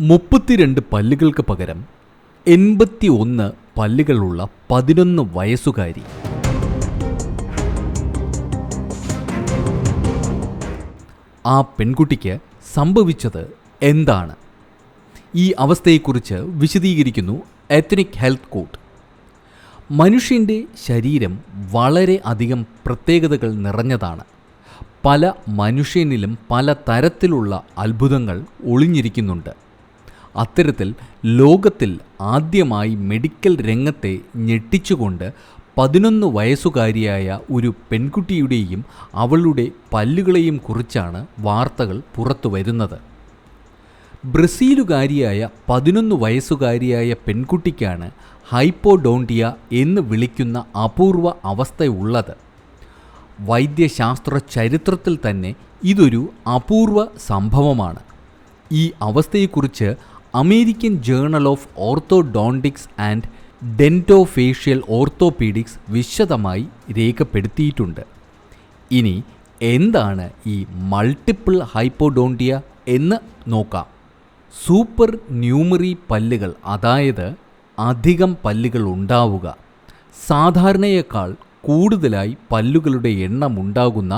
മുപ്പത്തിരണ്ട് പല്ലുകൾക്ക് പകരം എൺപത്തി ഒന്ന് പല്ലുകളുള്ള പതിനൊന്ന് വയസ്സുകാരി. ആ പെൺകുട്ടിക്ക് സംഭവിച്ചത് എന്താണ്? ഈ അവസ്ഥയെക്കുറിച്ച് വിശദീകരിക്കുന്നു എത്നിക് ഹെൽത്ത് കോഡ് മനുഷ്യന്റെ ശരീരം വളരെ അധികം പ്രത്യേകതകൾ നിറഞ്ഞതാണ്. പല മനുഷ്യനിലും പല തരത്തിലുള്ള അത്ഭുതങ്ങൾ ഒളിഞ്ഞിരിക്കുന്നുണ്ട്. അത്തരത്തിൽ ലോകത്തിൽ ആദ്യമായി മെഡിക്കൽ രംഗത്തെ ഞെട്ടിച്ചുകൊണ്ട് പതിനൊന്ന് വയസ്സുകാരിയായ ഒരു പെൺകുട്ടിയുടെയും അവളുടെ പല്ലുകളെയും കുറിച്ചാണ് വാർത്തകൾ പുറത്തു വരുന്നത്. ബ്രസീലുകാരിയായ പതിനൊന്ന് വയസ്സുകാരിയായ പെൺകുട്ടിക്കാണ് ഹൈപ്പോഡോണ്ടിയ എന്ന് വിളിക്കുന്ന അപൂർവ അവസ്ഥയുള്ളത്. വൈദ്യശാസ്ത്ര ചരിത്രത്തിൽ തന്നെ ഇതൊരു അപൂർവ സംഭവമാണ്. ഈ അവസ്ഥയെക്കുറിച്ച് American journal of orthodontics and dentofacial orthopaedics വിശദമായി രേഖപ്പെടുത്തിയിട്ടുണ്ട്. ഇനി എന്താണ് ഈ മൾട്ടിപ്പിൾ ഹൈപ്പോഡോണ്ടിയ എന്ന് നോക്കാം. സൂപ്പർ ന്യൂമറി പല്ലുകൾ അതായത് അധികം പല്ലുകൾ ഉണ്ടാവുക. സാധാരണയേക്കാൾ കൂടുതലായി പല്ലുകളുടെ എണ്ണം ഉണ്ടാകുന്ന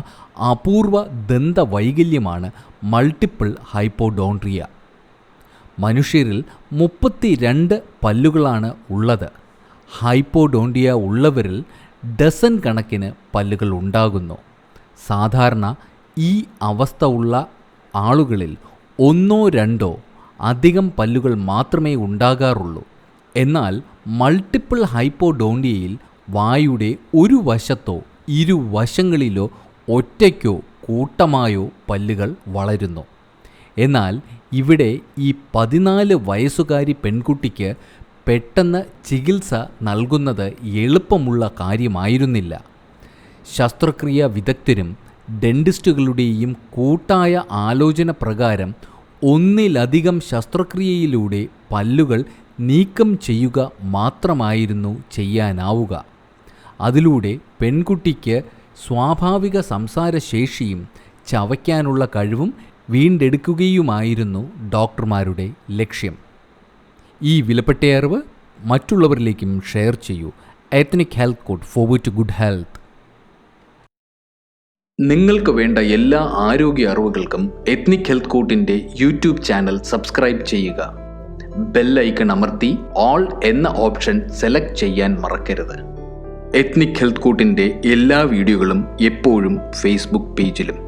അപൂർവ ദന്തവൈകല്യമാണ് മൾട്ടിപ്പിൾ ഹൈപ്പോഡോൺട്രിയ മനുഷ്യരിൽ മുപ്പത്തി രണ്ട് പല്ലുകളാണ് ഉള്ളത്. ഹൈപ്പോഡോണ്ടിയ ഉള്ളവരിൽ ഡസൻ കണക്കിന് പല്ലുകൾ ഉണ്ടാകുന്നു. സാധാരണ ഈ അവസ്ഥ ഉള്ള ആളുകളിൽ ഒന്നോ രണ്ടോ അധികം പല്ലുകൾ മാത്രമേ ഉണ്ടാകാറുള്ളൂ. എന്നാൽ മൾട്ടിപ്പിൾ ഹൈപ്പോഡോണ്ടിയയിൽ വായുടെ ഒരു വശത്തോ ഇരുവശങ്ങളിലോ ഒറ്റയ്ക്കോ കൂട്ടമായോ പല്ലുകൾ വളരുന്നു. എന്നാൽ ഇവിടെ ഈ പതിനാല് വയസ്സുകാരി പെൺകുട്ടിക്ക് പെട്ടെന്ന് ചികിത്സ നൽകുന്നത് എളുപ്പമുള്ള കാര്യമായിരുന്നില്ല. ശസ്ത്രക്രിയ വിദഗ്ധരും ഡെന്റിസ്റ്റുകളുടെയും കൂട്ടായ ആലോചന പ്രകാരം ഒന്നിലധികം ശസ്ത്രക്രിയയിലൂടെ പല്ലുകൾ നീക്കം ചെയ്യുക മാത്രമായിരുന്നു ചെയ്യാനാവുക. അതിലൂടെ പെൺകുട്ടിക്ക് സ്വാഭാവിക സംസാരശേഷിയും ചവയ്ക്കാനുള്ള കഴിവും വീണ്ടെടുക്കുകയുമായിരുന്നു ഡോക്ടർമാരുടെ ലക്ഷ്യം. ഈ വിലപ്പെട്ട അറിവ് മറ്റുള്ളവരിലേക്കും ഷെയർ ചെയ്യൂ. Ethnic health code forward to good health നിങ്ങൾക്ക് വേണ്ട എല്ലാ ആരോഗ്യ അറിവുകൾക്കും എത്നിക് ഹെൽത്ത് കോട്ടിന്റെ യൂട്യൂബ് ചാനൽ സബ്സ്ക്രൈബ് ചെയ്യുക. ബെല്ലൈക്കൺ അമർത്തി ഓൾ എന്ന ഓപ്ഷൻ സെലക്ട് ചെയ്യാൻ മറക്കരുത്. എത്നിക് ഹെൽത്ത് കോട്ടിന്റെ എല്ലാ വീഡിയോകളും എപ്പോഴും ഫേസ്ബുക്ക് പേജിലും